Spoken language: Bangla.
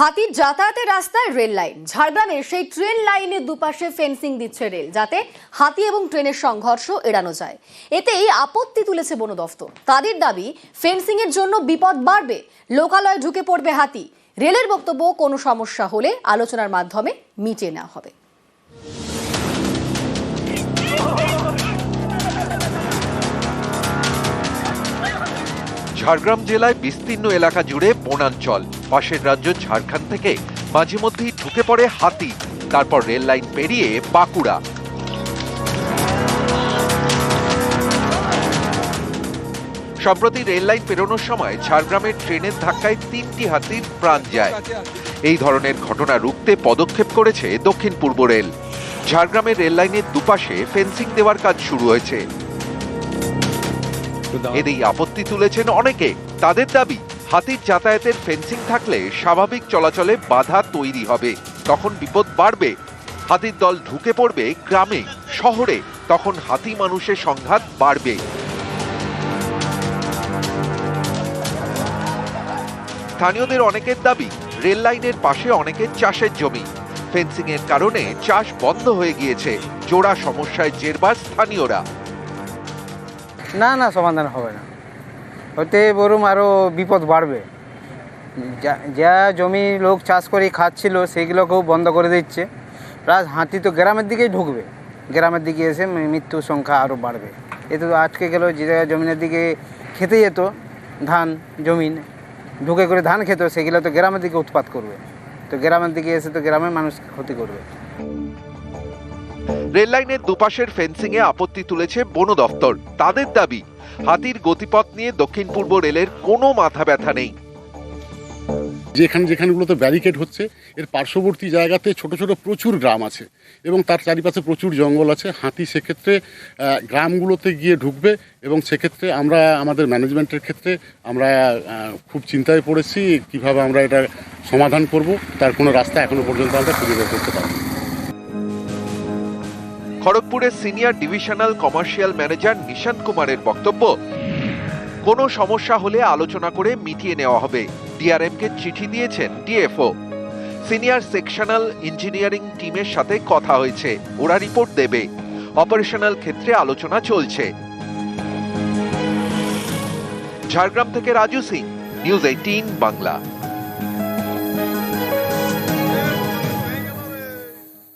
হাতির যাতায়াতের রাস্তায় রেল লাইন। ঝাড়গ্রামে সেই ট্রেন লাইনের দুপাশে ফেন্সিং দিচ্ছে রেল, যাতে হাতি এবং ট্রেনের সংঘর্ষ এড়ানো যায়। এতেই আপত্তি তুলেছে বন দফতর। তাদের দাবি, ফেন্সিং এর জন্য বিপদ বাড়বে, লোকালয়ে ঢুকে পড়বে হাতি। রেলের বক্তব্য, কোনো সমস্যা হলে আলোচনার মাধ্যমে মিটিয়ে নেওয়া হবে। ঝাড়গ্রাম জেলায় বিস্তীর্ণ এলাকা জুড়ে বনাঞ্চল। পাশের রাজ্য ঝাড়খণ্ড থেকে মাঝে মধ্যেই ঢুকে পড়ে হাতি তারপর রেল লাইন পেরিয়ে বাঁকুড়া। সম্প্রতি রেল লাইন পেরোনোর সময় ঝাড়গ্রামের ট্রেনের ধাক্কায় তিনটি হাতির প্রাণ যায়। এই ধরনের ঘটনা রুখতে পদক্ষেপ করেছে দক্ষিণ পূর্ব রেল। ঝাড়গ্রামের রেল লাইনের দুপাশে ফেন্সিং দেওয়ার কাজ শুরু হয়েছে। এতেই আপত্তি তুলেছেন অনেকে। তাদের দাবি হাতির যাতায়াতের ফেন্সিং থাকলে স্বাভাবিক চলাচলে বাধা তৈরি হবে। তখন বিপদ বাড়বে। হাতির দল ঢুকে পড়বে গ্রামে, শহরে। তখন হাতি মানুষের সংঘাত বাড়বে। স্থানীয়দের অনেকের দাবি, রেল লাইনের পাশে অনেকের চাষের জমি। ফেন্সিং এর কারণে চাষ বন্ধ হয়ে গিয়েছে। জোড়া সমস্যায় জেরবার স্থানীয়রা। না না, সমাধান হবে না। হতে বরং আরও বিপদ বাড়বে। যা- জমি লোক চাষ করে খাচ্ছিল সেইগুলোকেও বন্ধ করে দিচ্ছে। প্লাস হাতি তো গ্রামের দিকেই ঢুকবে। গ্রামের দিকে এসে মৃত্যুর সংখ্যা আরও বাড়বে। এতে তো আজকে গেল, যে জমিনের দিকে খেতে যেত, ধান, জমিন, ঢুকে করে ধান খেত, সেগুলো তো গ্রামের দিকে উৎপাত করবে। তো গ্রামের দিকে এসে তো গ্রামের মানুষ ক্ষতি করবে। রেল লাইনের দুপাশের ফেন্সিং এ আপত্তি তুলেছে বন দফতর। তাদের দাবি, হাতির গতিপথ নিয়ে দক্ষিণ পূর্ব রেলের কোনো মাথা ব্যথা নেই। যেখানে যেখানেগুলোতে ব্যারিকেড হচ্ছে, এর পার্শ্ববর্তী জায়গাতে ছোট ছোট প্রচুর গ্রাম আছে এবং তার চারিপাশে প্রচুর জঙ্গল আছে। হাতি সেক্ষেত্রে গ্রামগুলোতে গিয়ে ঢুকবে এবং সেক্ষেত্রে আমরা, আমাদের ম্যানেজমেন্টের ক্ষেত্রে আমরা খুব চিন্তায় পড়েছি কীভাবে আমরা এটা সমাধান করব। তার কোনো রাস্তা এখনও পর্যন্ত আমরা খুঁজে বের করতে পারব খড়গপুরের senior divisional commercial manager Nishant কুমারের বক্তব্য, কোনো সমস্যা হলে আলোচনা করে মিটিয়ে নেওয়া হবে। ডিআরএম কে চিঠি দিয়েছেন ডিএফও। সিনিয়র সেকশনাল ইঞ্জিনিয়ারিং টিমের সাথে কথা হয়েছে। ওরা রিপোর্ট দেবে। অপারেশনাল ক্ষেত্রে আলোচনা চলছে। ঝাড়গ্রাম থেকে রাজু সিং, নিউজ এইটিন বাংলা।